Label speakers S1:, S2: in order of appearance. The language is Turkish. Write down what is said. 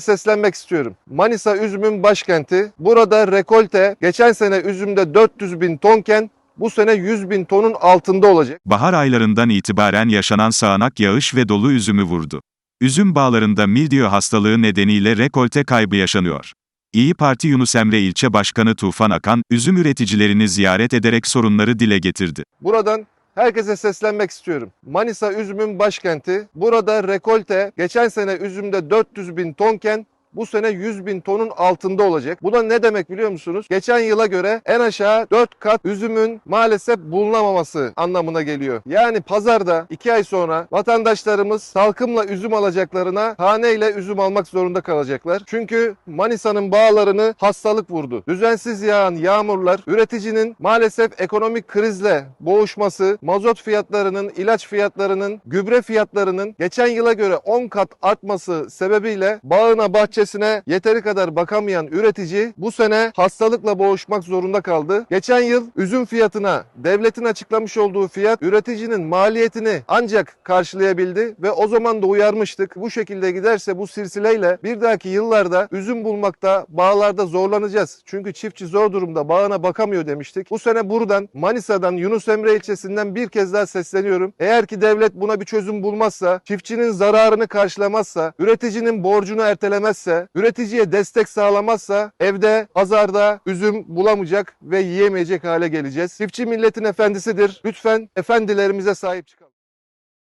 S1: seslenmek istiyorum. Manisa üzümün başkenti. Burada rekolte geçen sene üzümde 400 bin tonken bu sene 100 bin tonun altında olacak.
S2: Bahar aylarından itibaren yaşanan sağanak yağış ve dolu üzümü vurdu. Üzüm bağlarında mildiyo hastalığı nedeniyle rekolte kaybı yaşanıyor. İyi Parti Yunus Emre İlçe Başkanı Tufan Akan, üzüm üreticilerini ziyaret ederek sorunları dile getirdi.
S1: Buradan herkese seslenmek istiyorum. Manisa üzümün başkenti. Burada rekolte geçen sene üzümde 400 bin tonken bu sene 100 bin tonun altında olacak. Bu da ne demek biliyor musunuz? Geçen yıla göre en aşağı 4 kat üzümün maalesef bulunamaması anlamına geliyor. Yani pazarda 2 ay sonra vatandaşlarımız salkımla üzüm alacaklarına haneyle üzüm almak zorunda kalacaklar. Çünkü Manisa'nın bağlarını hastalık vurdu. Düzensiz yağan yağmurlar üreticinin maalesef ekonomik krizle boğuşması, mazot fiyatlarının, ilaç fiyatlarının, gübre fiyatlarının geçen yıla göre 10 kat artması sebebiyle bağına bahçesine yeteri kadar bakamayan üretici bu sene hastalıkla boğuşmak zorunda kaldı. Geçen yıl üzüm fiyatına devletin açıklamış olduğu fiyat üreticinin maliyetini ancak karşılayabildi ve o zaman da uyarmıştık. Bu şekilde giderse bu silsileyle bir dahaki yıllarda üzüm bulmakta bağlarda zorlanacağız. Çünkü çiftçi zor durumda bağına bakamıyor demiştik. Bu sene buradan Manisa'dan Yunus Emre ilçesinden bir kez daha sesleniyorum. Eğer ki devlet buna bir çözüm bulmazsa, çiftçinin zararını karşılamazsa, üreticinin borcunu ertelemezse, üreticiye destek sağlamazsa evde, pazarda üzüm bulamayacak ve yiyemeyecek hale geleceğiz. Çiftçi milletin efendisidir. Lütfen efendilerimize sahip çıkalım.